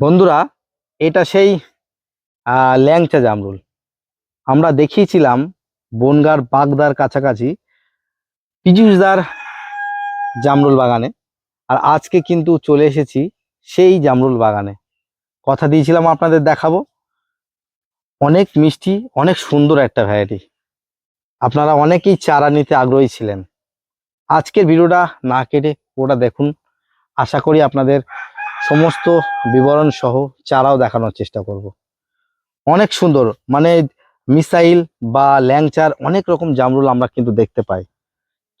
বন্ধুরা, এটা সেই ল্যাংচা জামরুল। আমরা দেখিয়েছিলাম বনগার বাগদার কাছাকাছি পিজুসদার জামরুল বাগানে। আর আজকে কিন্তু চলে এসেছি সেই জামরুল বাগানে। কথা দিয়েছিলাম আপনাদের দেখাবো। অনেক মিষ্টি, অনেক সুন্দর একটা ভ্যারাইটি আপনারা অনেকেই চারা নিতে আগ্রহী ছিলেন। আজকের ভিডিওটা না কেটে ওটা দেখুন। আশা করি আপনাদের সমস্ত বিবরণ সহ চারাও দেখানোর চেষ্টা করব। অনেক সুন্দর মানে মিসাইল বা ল্যাংচার অনেক রকম জামরুল আমরা কিন্তু দেখতে পাই।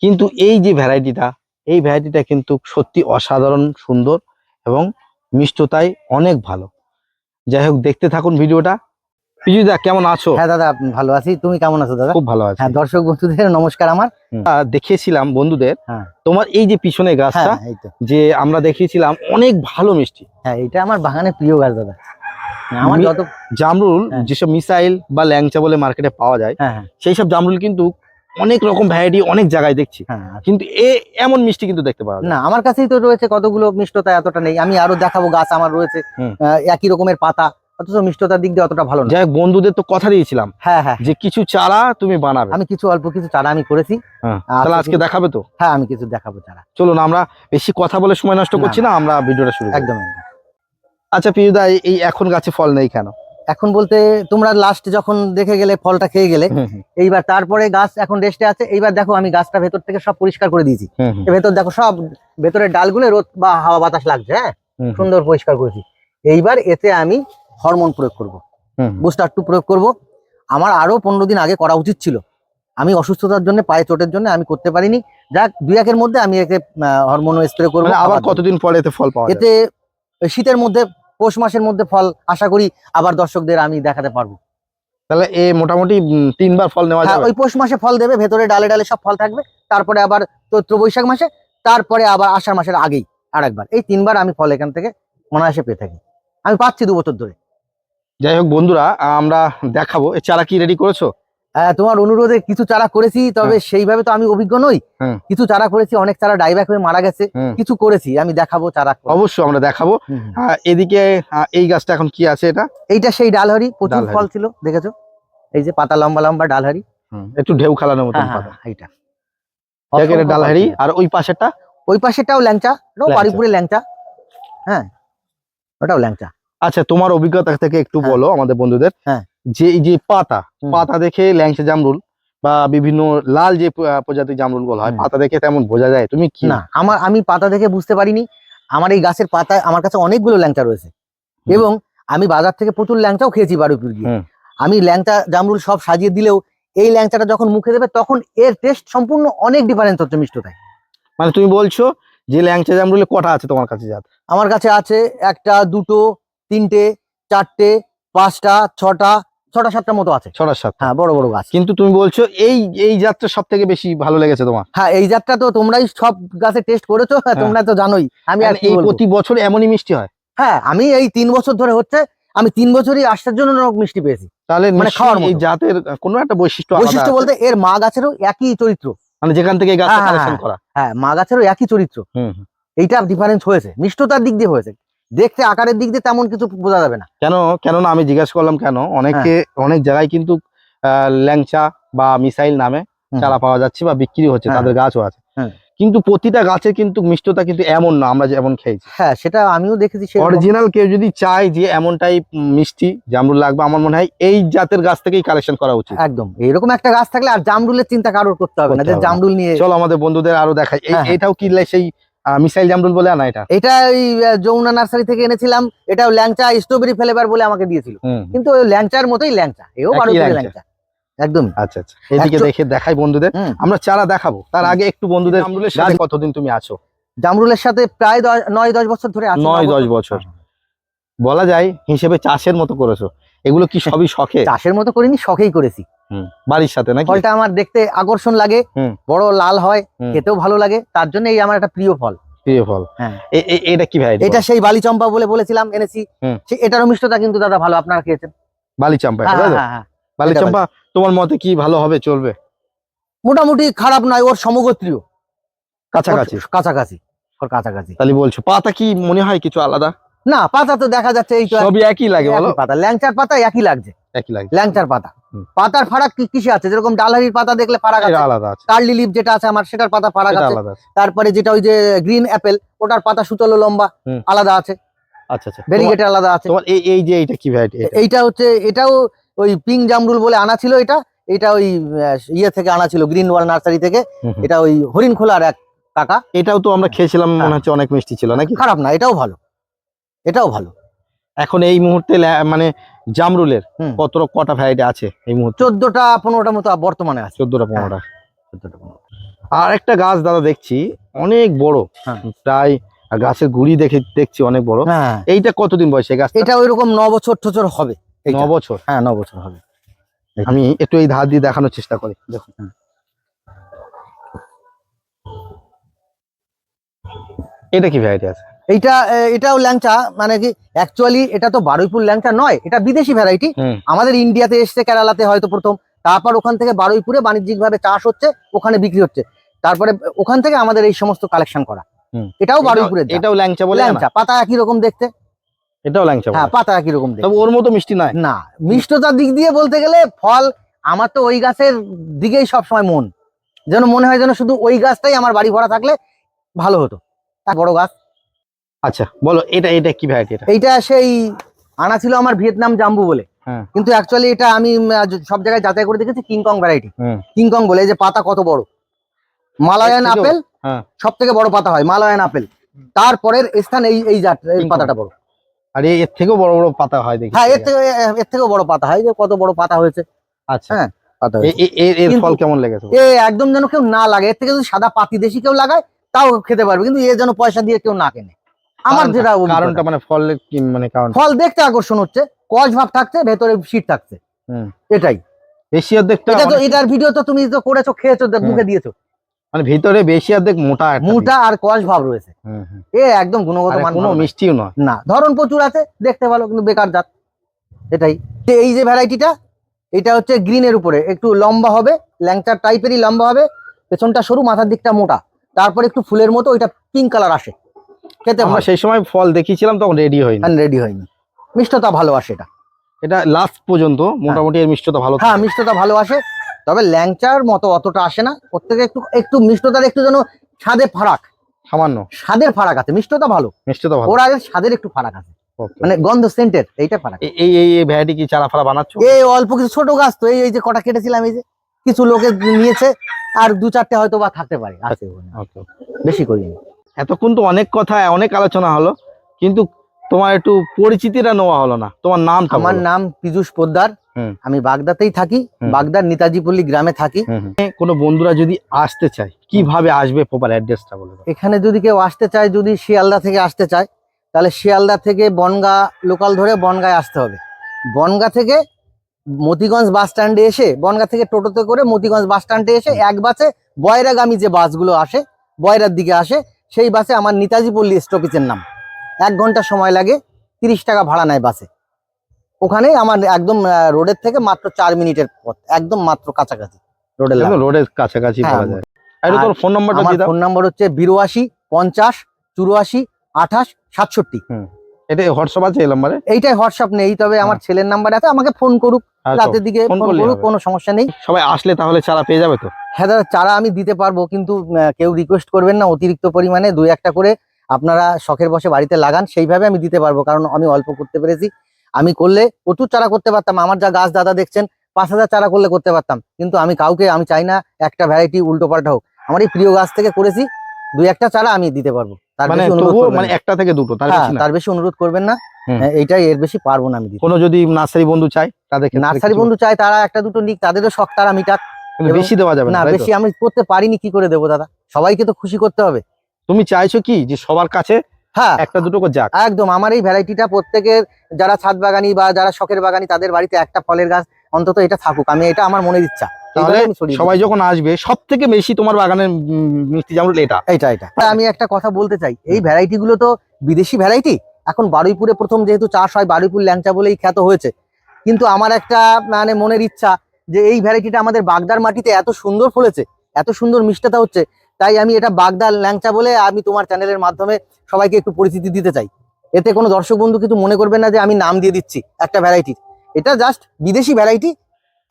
কিন্তু এই যে ভ্যারাইটিটা, এই ভ্যারাইটিটা কিন্তু সত্যি অসাধারণ, সুন্দর এবং মিষ্টতায় অনেক ভালো। যাই হোক, দেখতে থাকুন ভিডিওটা। পিজুদা কেমন আছো? হ্যাঁ দাদা ভালো আছি। তুমি কেমন আছো দাদা? খুব ভালো আছি। হ্যাঁ দর্শক বন্ধুদের নমস্কার আমার। দেখিয়েছিলাম বন্ধুদের। হ্যাঁ। তোমার এই যে পিছনে গাছটা হ্যাঁ যে আমরা দেখিয়েছিলাম অনেক ভালো মিষ্টি। হ্যাঁ এটা আমার বাগানের প্রিয় গাছ দাদা। আমার যত জামরুল। যেসব মিসাইল বা ল্যাংচা বলে মার্কেটে পাওয়া যায় সেই সব জামরুল কিন্তু অনেক রকম ভ্যারাইটি অনেক জায়গায় দেখছি। কিন্তু এ এমন মিষ্টি কিন্তু দেখতে পাওয়া না আমার কাছেই তো রয়েছে কতগুলো মিষ্টতা এতটা নেই। আমি আরও দেখাবো গাছ আমার রয়েছে একই রকমের পাতা। অথচ মিষ্টতার দিক দিয়ে অতটা ভালো না। যাই বন্ধুদের তো কথা দিয়েছিলাম। হ্যাঁ হ্যাঁ। যে কিছু চারা তুমি বানাবে। আমি কিছু অল্প কিছু চারা আমি করেছি। হ্যাঁ তাহলে আজকে দেখাবে তো? হ্যাঁ আমি কিছু দেখাবো চারা। চলুন আমরা বেশি কথা বলে সময় নষ্ট করছি না আমরা ভিডিওটা শুরু একদম। আচ্ছা পিউদা এই- এখন গাছে ফল নেই কেন? এখন বলতে তোমরা লাস্ট যখন দেখে গেলে ফলটা খেয়ে গেলে এইবার তারপরে গাছ এখন রেস্টে আছে। এইবার দেখো আমি গাছটা ভেতর থেকে সব পরিষ্কার করে দিয়েছি। ভেতর দেখো সব ভেতরের ডালগুলো রোদ বা হাওয়া বাতাস লাগছে হ্যাঁ? সুন্দর পরিষ্কার করেছি। এইবার এতে আমি হরমোন প্রয়োগ করব। বুস্টার টু প্রয়োগ করব। আমার আরও পনেরো দিন আগে করা উচিত ছিল। আমি অসুস্থতার জন্য পায়ে চোটের জন্য আমি করতে পারিনি। যাক দুই একের মধ্যে আমি একে হরমোন স্প্রে করব। আবার কতদিন পরে এতে ফল পাওয়া এতে শীতের মধ্যে পৌষ মাসের মধ্যে ফল আশা করি আবার দর্শকদের আমি দেখাতে পারব। তাহলে এ মোটামুটি তিনবার ফল নেওয়া হ্যাঁ যাবে। ওই পৌষ মাসে ফল দেবে ভেতরে ডালে ডালে সব ফল থাকবে। তারপরে আবার চৈত্র বৈশাখ মাসে তারপরে আবার আষাঢ় মাসের আগেই আরেকবার। এই তিনবার আমি ফল এখান থেকে অনায়াসে পেয়ে থাকি। আমি পাচ্ছি দু বছর ধরে। যাই হোক বন্ধুরা আমরা দেখাবো। এ চারা কি রেডি করেছ? তোমার অনুরোধে কিছু চারা করেছি তবে সেইভাবে তো আমি অভিজ্ঞ নই। হুম। কিছু চারা করেছি অনেক চারা ডাইব্যাক হয়ে মারা গেছে। কিছু করেছি আমি দেখাবো চারা। অবশ্যই আমরা দেখাবো। এদিকে এই গাছটা এখন কি আছে এটা? এইটা সেই ডালহারি প্রচুর ফল ছিল দেখেছ? এই যে পাতা লম্বা লম্বা ডালহারি। একটু ঢেউ খেলানোর হ্যাঁ হ্যাঁ পাতা। এইটা। ডালহারি আর ওই পাশেরটা? ওই পাশেরটাও ল্যাংচা ওটাও ল্যাংচা। বাড়িপুরে ল্যাংচা। হ্যাঁ ওটাও ল্যাংচা। আচ্ছা তোমার অভিজ্ঞতা থেকে একটু হ্যাঁ। বলো আমাদের বন্ধুদের। হ্যাঁ। যে এই যে পাতা পাতা দেখে ল্যাংচা জামরুল বা বিভিন্ন লাল যে প্রজাতির জামরুলগুলো হয় পাতা দেখে তেমন বোঝা যায় তুমি কি? না আমার আমি পাতা দেখে বুঝতে পারিনি। আমার এই গাছের পাতায় আমার কাছে অনেকগুলো ল্যাংচা রয়েছে। এবং আমি বাজার থেকে প্রচুর ল্যাংচাও খেয়েছি বারুপুর গিয়ে আমি ল্যাংচা জামরুল সব সাজিয়ে দিলেও এই ল্যাংচাটা যখন মুখে দেবে তখন এর টেস্ট সম্পূর্ণ অনেক ডিফারেন্স হচ্ছে মিষ্টতায়। মানে তুমি বলছো যে ল্যাংচা জামরুলে কটা আছে তোমার কাছে জাত? আমার কাছে আছে একটা দুটো তিনটে চারটে পাঁচটা ছটা ছটা সাতটা মতো আছে। ছটা সাত হ্যাঁ বড় বড় গাছ। কিন্তু তুমি বলছো এই এই জাতটা সব থেকে বেশি ভালো লেগেছে তোমার? হ্যাঁ এই জাতটা তো তোমরাই সব গাছে টেস্ট করেছ হ্যাঁ, তোমরা তো জানোই। আমি আর মানে এই প্রতি বছর এমনই মিষ্টি হয়? হ্যাঁ আমি এই তিন বছর ধরে হচ্ছে আমি তিন বছরই আশ্চর্যজনক মিষ্টি পেয়েছি। তাহলে মানে খাওয়ার এই জাতের কোনো একটা বৈশিষ্ট্য বৈশিষ্ট্য বলতে এর মা গাছেরও একই চরিত্র। মানে যেখান থেকে এই গাছটা হ্যাঁ, হ্যাঁ, কালেকশন। করা। হ্যাঁ মা গাছেরও একই চরিত্র। হুম হুম। এইটা ডিফারেন্স হয়েছে। মিষ্টতার দিক দিয়ে হয়েছে। দেখতে আকারের দিক দিয়ে তেমন কিছু বোঝা যাবে না। কেন? কেননা আমি জিজ্ঞাসা করলাম কেন? অনেকে অনেক জায়গায় কিন্তু ল্যাংচা বা মিসাইল নামে চারা পাওয়া যাচ্ছে বা বিক্রি হচ্ছে হ্যাঁ। তাদের গাছও আছে। হ্যাঁ। কিন্তু প্রতিটা গাছের কিন্তু মিষ্টতা কিন্তু এমন না আমরা যেমন খেয়েছি। হ্যাঁ সেটা আমিও দেখেছি অরিজিনাল কেউ যদি চায় যে এমনটাই উম, মিষ্টি জামরুল লাগবে আমার মনে হয় এই জাতের গাছ থেকেই কালেকশন করা উচিত। একদম। এরকম একটা গাছ থাকলে আর জামরুলের চিন্তা কারোর করতে হবে না যে জামরুল নিয়ে চলো আমাদের বন্ধুদের আরও দেখাই। হ্যাঁ, হ্যাঁ। এটাও কি সেই মিসাইল জামরুল বলে আনা এটা। এটা ওই যমুনা নার্সারি থেকে এনেছিলাম। এটাও ল্যাংচা স্ট্রবেরি ফ্লেভার বলে আমাকে দিয়েছিল। কিন্তু ওই ল্যাংচার মতোই ল্যাংচা। এও বারো ল্যাংচা। একদম আচ্ছা আচ্ছা। এদিকে দেখে দেখাই বন্ধুদের। আমরা চারা দেখাবো। তার আগে একটু বন্ধুদের জামরুলের সাথে কতদিন তুমি আছো? জামরুলের সাথে প্রায় নয় দশ বছর ধরে আছি। নয়। দশ বছর। বলা যায় হিসেবে চাষের মতো করেছ। এগুলো কি সবই শখে? চাষের মতো করিনি শখেই করেছি। বাড়ির সাথে নাকি? ফলটা আমার দেখতে আকর্ষণ লাগে বড় লাল হয় খেতেও ভালো লাগে তার জন্য এই আমার একটা প্রিয় ফল। প্রিয় ফল। হ্যাঁ। এ- এ- এটা কি ভ্যারাইটি এটা সেই বালি চম্পা বলে বলেছিলাম এনেছি। এটারও মিষ্টতা কিন্তু দাদা ভালো আপনারা খেয়েছেন। বালি চাম্পা হ্যাঁ? হ্যাঁ। বালি তোমার মতে কি ভালো হবে চলবে? মোটামুটি খারাপ নয় ওর সমগোত্রীয়। কাছাকাছি। কাছাকাছি ওর কাছাকাছি। তাহলে বলছো পাতা কি মনে হয় কিছু আলাদা? না পাতা তো দেখা যাচ্ছে এই তো সবই একই লাগে বলো। পাতা ল্যাংচার পাতা একই লাগছে। একই লাগে ল্যাংচার পাতা। পাতার ফারাক কি কিসে আছে? যেরকম ডালহারির পাতা দেখলে ফারাক আছে। আলাদা আছে। কার্লি লিপ যেটা আছে আমার সেটার পাতা ফারাক আছে। তারপরে যেটা ওই যে গ্রিন অ্যাপেল ওটার পাতা সুতলো লম্বা আলাদা আছে। আচ্ছা আচ্ছা। ভেরিগেটের আলাদা আছে। তোমার এই এই যে এইটা কি ভ্যারাইটি এইটা হচ্ছে এটাও ওই পিং জামরুল বলে আনা ছিল এটা। এটা ওই ইয়ে থেকে আনা ছিল গ্রিন ওয়াল নার্সারি থেকে। এটা ওই হরিণ খোলার এক কাকা। এটাও তো আমরা খেয়েছিলাম হ্যাঁ। মনে হচ্ছে অনেক মিষ্টি ছিল নাকি? খারাপ না এটাও ভালো। এটাও ভালো। এখন এই মুহূর্তে মানে জামরুলের। কত কটা ভ্যারাইটি আছে এই মুহূর্তে? চোদ্দটা পনেরোটা মতো বর্তমানে আছে। চোদ্দটা পনেরোটা। চোদ্দটা পনেরোটা। আর একটা গাছ দাদা দেখছি অনেক বড়। হ্যাঁ। প্রায় আর গাছের গুড়ি দেখে দেখছি অনেক বড়। হ্যাঁ। এইটা কতদিন বয়সে গাছ এটা ওই রকম ন বছর টছর হবে। ন বছর? হ্যাঁ ন বছর হবে। আমি একটু এই ধার দিয়ে দেখানোর চেষ্টা করি। দেখুন। এটা কি ভ্যারাইটি আছে? এইটা এটাও ল্যাংচা মানে কি অ্যাকচুয়ালি এটা তো বারুইপুর ল্যাংচা নয় এটা বিদেশি ভ্যারাইটি আমাদের ইন্ডিয়াতে এসছে কেরালাতে হয়তো প্রথম তারপর ওখান থেকে বারুইপুরে বাণিজ্যিক ভাবে চাষ হচ্ছে ওখানে বিক্রি হচ্ছে। তারপরে ওখান থেকে আমাদের এই সমস্ত কালেকশন করা। এটাও বারুইপুরের এটাও- ল্যাংচা বলে ল্যাংচা পাতা একই রকম দেখতে। এটাও ল্যাংচা হ্যাঁ পাতা একই রকম দেখতে। ওর মতো মিষ্টি নয়। না মিষ্টতার দিক দিয়ে বলতে গেলে ফল আমার তো ওই গাছের দিকেই সবসময় মন। যেন মনে হয় যেন শুধু ওই গাছটাই আমার বাড়ি ভরা থাকলে ভালো হতো। বড় গাছ আচ্ছা বলো এটা এটা কি ভ্যারাইটি এটা? এইটা সেই আনা ছিল আমার ভিয়েতনাম জাম্বু বলে। হ্যাঁ। কিন্তু অ্যাকচুয়ালি এটা আমি সব জায়গায় যাচাই করে দেখেছি কিংকং ভ্যারাইটি। কিংকং বলে এই যে পাতা কত বড়। মালায়ান আপেল হ্যাঁ। সব থেকে বড় পাতা হয় মালায়ান আপেল। তারপরের স্থান এই এই জাত এই পাতাটা বড়। আর এর থেকেও বড় বড় পাতা হয় দেখি। হ্যাঁ এর থেকে এর থেকেও বড় পাতা হয় যে কত বড় পাতা হয়েছে। আচ্ছা। হ্যাঁ, পাতা এর ফল কেমন লেগেছে? এ একদম যেন কেউ না লাগে এর থেকে যদি সাদা পাতি দেশি কেউ লাগায় তাও খেতে পারবে কিন্তু এ যেন পয়সা দিয়ে কেউ না কেনে। আমার যেটা কারণটা মানে ফল কি মানে কারণ ফল দেখতে আকর্ষণ হচ্ছে কচ ভাব থাকছে ভেতরে শীত থাকছে। হুম। এটাই। বেশি অর্ধেকটা এটা তো এটার ভিডিও তো তুমি তো করেছ খেয়েছো মুখে দিয়েছ। মানে ভিতরে বেশি অর্ধেক মোটা মুটা আর কষ ভাব রয়েছে। এ একদম গুণগত মান কোনো। মিষ্টিও নয়। না ধরন প্রচুর আছে দেখতে ভালো কিন্তু বেকার জাত। এটাই। তো এই যে ভ্যারাইটিটা এটা হচ্ছে গ্রিনের উপরে। একটু লম্বা হবে ল্যাংচার টাইপেরই লম্বা হবে পেছনটা সরু মাথার দিকটা মোটা। তারপরে একটু ফুলের মতো ওইটা পিঙ্ক কালার আসে। খেতে আমরা সেই সময় ফল দেখিয়েছিলাম তখন রেডি হয়নি। রেডি হয়নি। মিষ্টতা ভালো আসে এটা। এটা লাস্ট পর্যন্ত মোটামুটি এর মিষ্টতা ভালো হ্যাঁ মিষ্টতা ভালো আসে। তবে ল্যাংচার মতো অতটা আসে না। ওর থেকে একটু একটু মিষ্টতার একটু যেন স্বাদে ফারাক। সামান্য। স্বাদের ফারাক আছে মিষ্টতা ভালো। মিষ্টতা ভালো। ওর আগে স্বাদের একটু ফারাক আছে. মানে গন্ধ সেন্টের এইটা ফারাক। এই এই ভ্যারাইটি কি চারা ফারা বানাচ্ছ? এই অল্প কিছু ছোট গাছ তো এই এই যে কটা কেটেছিলাম এই যে কিছু লোকে নিয়েছে আর দু চারটে হয়তো বা থাকতে পারে আছে ওখানে। বেশি করিনি। এতক্ষণ তো অনেক কথা অনেক আলোচনা হলো কিন্তু তোমার একটু পরিচিতিটা নেওয়া হলো না। তোমার নাম আমার নাম পীযুষ পোদ্দার। আমি বাগদাতেই থাকি। বাগদার নেতাজিপল্লী গ্রামে থাকি। কোনো বন্ধুরা যদি আসতে চায় কীভাবে আসবে প্রপার অ্যাড্রেসটা বলে এখানে যদি কেউ আসতে চায় যদি শিয়ালদা থেকে আসতে চায় তাহলে শিয়ালদা থেকে বনগা লোকাল ধরে বনগায় আসতে হবে। বনগা থেকে মতিগঞ্জ বাস স্ট্যান্ডে এসে বনগা থেকে টোটোতে করে মতিগঞ্জ বাস স্ট্যান্ডে এসে এক বাসে বয়রাগামী যে বাসগুলো আসে বয়রার দিকে আসে সেই বাসে আমার নেতাজি পল্লী স্টপিজের নাম। এক ঘণ্টা সময় লাগে তিরিশ টাকা ভাড়া নেয় বাসে। ওখানে আমার একদম রোডের থেকে মাত্র চার মিনিটের পথ একদম মাত্র কাছাকাছি রোডের রোডের কাছাকাছি তোর ফোন নাম্বারটা দাও। ফোন নাম্বার হচ্ছে বিরাশি পঞ্চাশ চুরাশি আঠাশ সাতষট্টি। এটা হোয়াটসঅ্যাপ আছে এই নাম্বারে এইটাই হোয়াটসআপ নেই তবে আমার ছেলের নাম্বার আছে আমাকে ফোন করুক রাতের দিকে ফোন করুক কোনো সমস্যা নেই। সবাই আসলে তাহলে চারা পেয়ে যাবে তো? হ্যাঁ দাদা চারা আমি দিতে পারব কিন্তু কেউ রিকোয়েস্ট করবেন না অতিরিক্ত পরিমাণে দুই একটা করে আপনারা শখের বসে বাড়িতে লাগান সেইভাবে আমি দিতে পারব কারণ আমি অল্প করতে পেরেছি। আমি করলে প্রচুর চারা করতে পারতাম আমার যা গাছ দাদা দেখছেন পাঁচ হাজার চারা করলে করতে পারতাম কিন্তু আমি কাউকে আমি চাই না একটা ভ্যারাইটি উল্টো পাল্টা হোক। আমার এই প্রিয় গাছ থেকে করেছি দুই একটা চারা আমি দিতে পারব। মানে তবুও মানে একটা থেকে দুটো তার হ্যাঁ, বেশি তার বেশি অনুরোধ করবেন না। হ্যাঁ, এইটাই এর বেশি পারব না আমি কোনো যদি নার্সারি বন্ধু চায় তাদের নার্সারি বন্ধু চায় তারা একটা দুটো নিক তাদেরও শখ তারা মিটাক। বেশি দেওয়া যাবে না? বেশি আমি করতে পারিনি কি করে দেবো দাদা? সবাইকে তো খুশি করতে হবে। তুমি চাইছো কি যে সবার কাছে হ্যাঁ। একটা দুটো করে যাক? একদম আমার এই ভ্যারাইটিটা প্রত্যেকের যারা ছাদ বাগানি বা যারা শখের বাগানি তাদের বাড়িতে একটা ফলের গাছ অন্তত এটা থাকুক। আমি এটা আমার মনের ইচ্ছা। তাহলে সবাই যখন আসবে সব থেকে বেশি তোমার বাগানের মিষ্টি জামরুল এটা। এইটা এটা। আমি একটা কথা বলতে চাই। এই ভ্যারাইটি গুলো তো বিদেশি ভ্যারাইটি এখন বারুইপুরে প্রথম যেহেতু চাষ হয় বারুইপুর ল্যাংচা বলেই খ্যাত হয়েছে। কিন্তু আমার একটা মানে মনের ইচ্ছা যে এই ভ্যারাইটিটা আমাদের বাগদার মাটিতে এত সুন্দর ফলেছে এত সুন্দর মিষ্টতা হচ্ছে তাই আমি এটা বাগদার ল্যাংচা বলে আমি তোমার চ্যানেলের মাধ্যমে সবাইকে একটু পরিচিতি দিতে চাই। এতে কোনো দর্শক বন্ধু কিন্তু মনে করবে না যে আমি নাম দিয়ে দিচ্ছি একটা ভ্যারাইটির এটা জাস্ট বিদেশি ভ্যারাইটি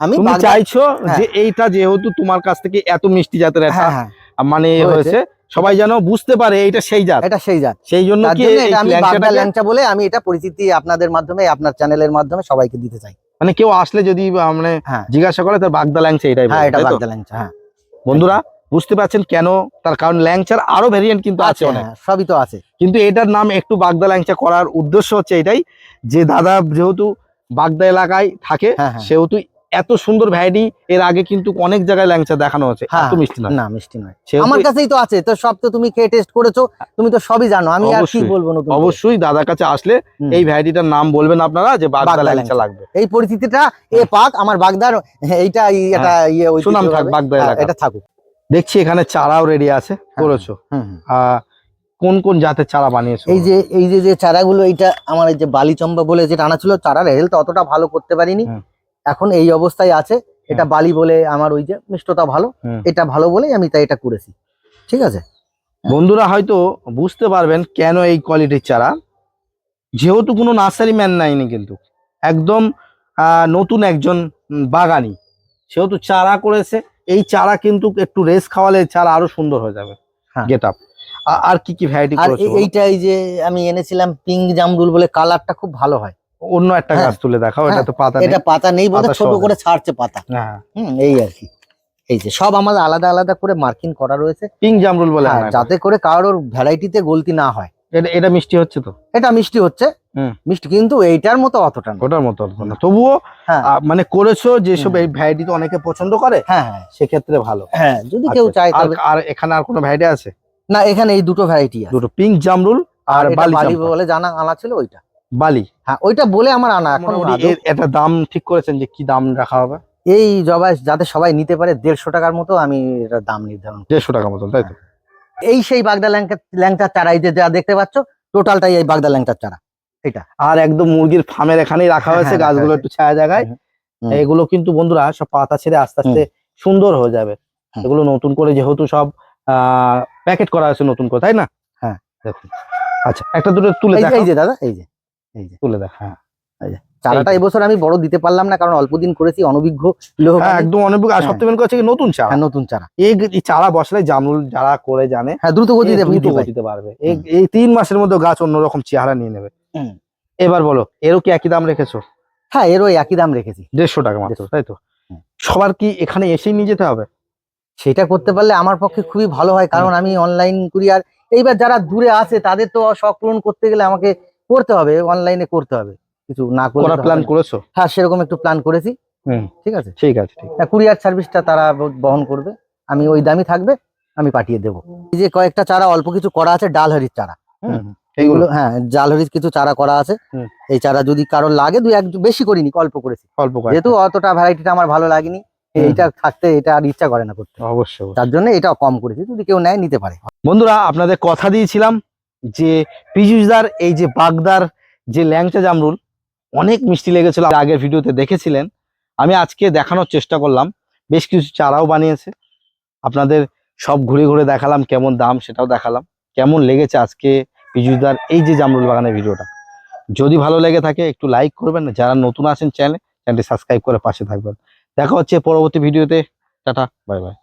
আমি তুমি চাইছো হ্যাঁ। যে এইটা যেহেতু তোমার কাছ থেকে এত মিষ্টি জাতের একটা হ্যাঁ হ্যাঁ। মানে হয়েছে। সবাই যেন বুঝতে পারে এইটা সেই জাত। এটা সেই জাত। সেই জন্য কি এটা আমি বাগদা ল্যাংচা বলে আমি এটা পরিচিতি আপনাদের মাধ্যমে আপনার চ্যানেলের মাধ্যমে সবাইকে দিতে চাই। মানে কেউ আসলে যদি মানে জিজ্ঞাসা করে তার বাগদা ল্যাংচা এটাই হ্যাঁ এটা বাগদা ল্যাংচা হ্যাঁ। বন্ধুরা বুঝতে পারছেন কেন? তার কারণ ল্যাংচার আরও ভেরিয়েন্ট কিন্তু আছে অনেক। সবই তো আছে। কিন্তু এটার নাম একটু বাগদা ল্যাংচা করার উদ্দেশ্য হচ্ছে এটাই যে দাদা যেহেতু বাগদা এলাকায় থাকে সেহেতু এত সুন্দর ভ্যারাইটি এর আগে কিন্তু অনেক জায়গায় ল্যাংচা দেখানো আছে। হ্যাঁ, এত মিষ্টি না না মিষ্টি নয়। আমার কাছেই তো আছে তো সব তো তুমি খেয়ে টেস্ট করেছ তুমি তো সবই জানো আমি আর কি বলব নতুন করে? অবশ্যই দাদার কাছে আসলে এই ভ্যারাইটিটার নাম বলবেন আপনারা যে বাগদা ল্যাংচা। লাগবে। এই পরিস্থিতিটা এ পাক আমার বাগদার এইটা এই- এটা ইয়ে ওই সুনাম থাক বাগদা হ্যাঁ, এলাকা। এটা থাকুক। দেখছি এখানে চারাও রেডি আছে করেছ। আহ, কোন কোন জাতের চারা বানিয়েছো? এই যে এই যে যে চারাগুলো এইটা আমার এই যে বালিচম্বা বলে যেটা আনা ছিল চারার হেলথ অতটা ভালো করতে পারিনি। এখন এই অবস্থায় আছে এটা বালি বলে আমার ওই যে মিষ্টতা ভালো এটা ভালো বলেই আমি তাই এটা করেছি ঠিক আছে? বন্ধুরা হয়তো বুঝতে পারবেন কেন এই কোয়ালিটির চারা। যেহেতু কোনো নার্সারি ম্যান নাইনি কিন্তু একদম আহ, নতুন একজন বাগানি। সেহেতু চারা করেছে এই চারা কিন্তু একটু রেস খাওয়ালে চারা আরও সুন্দর হয়ে যাবে। হ্যাঁ। গেট আপ আর কি কি ভ্যারাইটি করেছ এইটা এই যে আমি এনেছিলাম পিঙ্ক জামরুল বলে কালারটা খুব ভালো হয়? অন্য একটা হ্যাঁ। গাছ তুলে দেখাও এটা হ্যাঁ, তো পাতা এটা পাতা নেই বলতে ছোট করে ছাড়ছে পাতা। হ্যাঁ। হুম এই আর কি। এই যে সব আমাদের আলাদা আলাদা করে মার্কিং করা রয়েছে। পিঙ্ক জামরুল বলে হ্যাঁ, যাতে করে কারোর ভ্যারাইটিতে গলতি না হয়। এটা এটা মিষ্টি হচ্ছে তো? এটা মিষ্টি হচ্ছে। মিষ্টি কিন্তু এইটার মতো অতটা না। ওটার মতো না। তবুও মানে করেছ যেসব হুম। এই ভ্যারাইটি তো অনেকে পছন্দ করে হ্যাঁ হ্যাঁ। সেক্ষেত্রে ভালো। হ্যাঁ যদি কেউ আচ্ছা, চায় আর তবে আর এখানে আর কোনো ভ্যারাইটি আছে? না এখানে এই দুটো ভ্যারাইটি আছে। দুটো পিঙ্ক জামরুল আর বালি বালি বলে জানা আনা ছিল ওইটা। বালি। হ্যাঁ ওইটা বলে আমার আনা। এখন একটা দাম ঠিক করেছেন যে কি দাম রাখা হবে? এই জবাই যাতে সবাই নিতে পারে দেড়শো টাকার মতো আমি এটার দাম নির্ধারণ দেড়শো টাকার মতন তাই তো? এই সেই বাগদা ল্যাংটা ল্যাংটার চারা এই যে যা দেখতে পাচ্ছ টোটালটাই এই বাগদা ল্যাংটার চারা। এটা। আর একদম মুরগির ফার্মের এখানেই রাখা হয়েছে হ্যাঁ, গাছগুলো হ্যাঁ, একটু ছায়া জায়গায়। এগুলো কিন্তু বন্ধুরা সব পাতা ছেড়ে আস্তে আস্তে সুন্দর হয়ে যাবে। এগুলো নতুন করে যেহেতু সব প্যাকেট করা আছে নতুন করে তাই না? হ্যাঁ। দেখুন। আচ্ছা একটা দুটো তুলে এই যে দাদা এই যে। এই যে। তুলে দেখ হ্যাঁ। চারাটা এবছর আমি বড় দিতে পারলাম না কারণ অল্প দিন করেছি অনভিজ্ঞ লোক। হ্যাঁ একদম আর হ্যাঁ। মেন কথা নতুন চারা। নতুন চারা। এই চারা বসালে জামরুল যারা করে জানে হ্যাঁ দ্রুত গতিতে দ্রুত গতিতে। বাড়বে। এই এই তিন মাসের মধ্যে গাছ অন্যরকম চেহারা নিয়ে নেবে। এবার বলো এরও কি একই দাম রেখেছো? হ্যাঁ এরও একই দাম রেখেছি। দেড়শো টাকা মাত্র তাই তো? সবার কি এখানে এসেই নিয়ে যেতে হবে? সেটা করতে পারলে আমার পক্ষে খুবই ভালো হয় কারণ আমি অনলাইন করি আর এইবার যারা দূরে আছে তাদের তো শখ পূরণ করতে গেলে আমাকে করতে হবে অনলাইনে করতে হবে। কিছু না করার প্ল্যান করেছ? হ্যাঁ সেরকম একটু প্ল্যান করেছি। ঠিক আছে? ঠিক আছে ঠিক। কুরিয়ার সার্ভিসটা তারা বহন করবে। আমি ওই দামই থাকবে আমি পাঠিয়ে দেবো। এই যে কয়েকটা চারা অল্প কিছু করা আছে ডাল হরির চারা এইগুলো? হ্যাঁ জাল হরির কিছু চারা করা আছে। এই চারা যদি কারোর লাগে দুই এক বেশি করিনি অল্প করেছি। অল্প কয়েকটা। যেহেতু অতটা ভ্যারাইটিটা আমার ভালো লাগেনি এইটা থাকতে এটা আর ইচ্ছা করে না করতে। অবশ্যই অবশ্যই। তার জন্য এটা কম করেছি যদি কেউ নেয় নিতে পারে। বন্ধুরা আপনাদের কথা দিয়েছিলাম যে পীযুষদার, এই যে বাগদার যে ল্যাংচা জামরুল, অনেক মিষ্টি লেগেছিল। আগের ভিডিওতে দেখেছিলেন। আমি আজকে দেখানোর চেষ্টা করলাম। বেশ কিছু চারাও বানিয়েছে। আপনাদের সব ঘুরে ঘুরে দেখালাম কেমন দাম সেটাও দেখালাম। কেমন লেগেছে আজকে পীযুষদার এই যে জামরুল বাগানের ভিডিওটা? যদি ভালো লেগে থাকে, একটু লাইক করবেন। যারা নতুন আছেন চ্যানেলে চ্যানেলটি সাবস্ক্রাইব করে পাশে থাকবেন। দেখা হচ্ছে পরবর্তী ভিডিওতে। Tata bye bye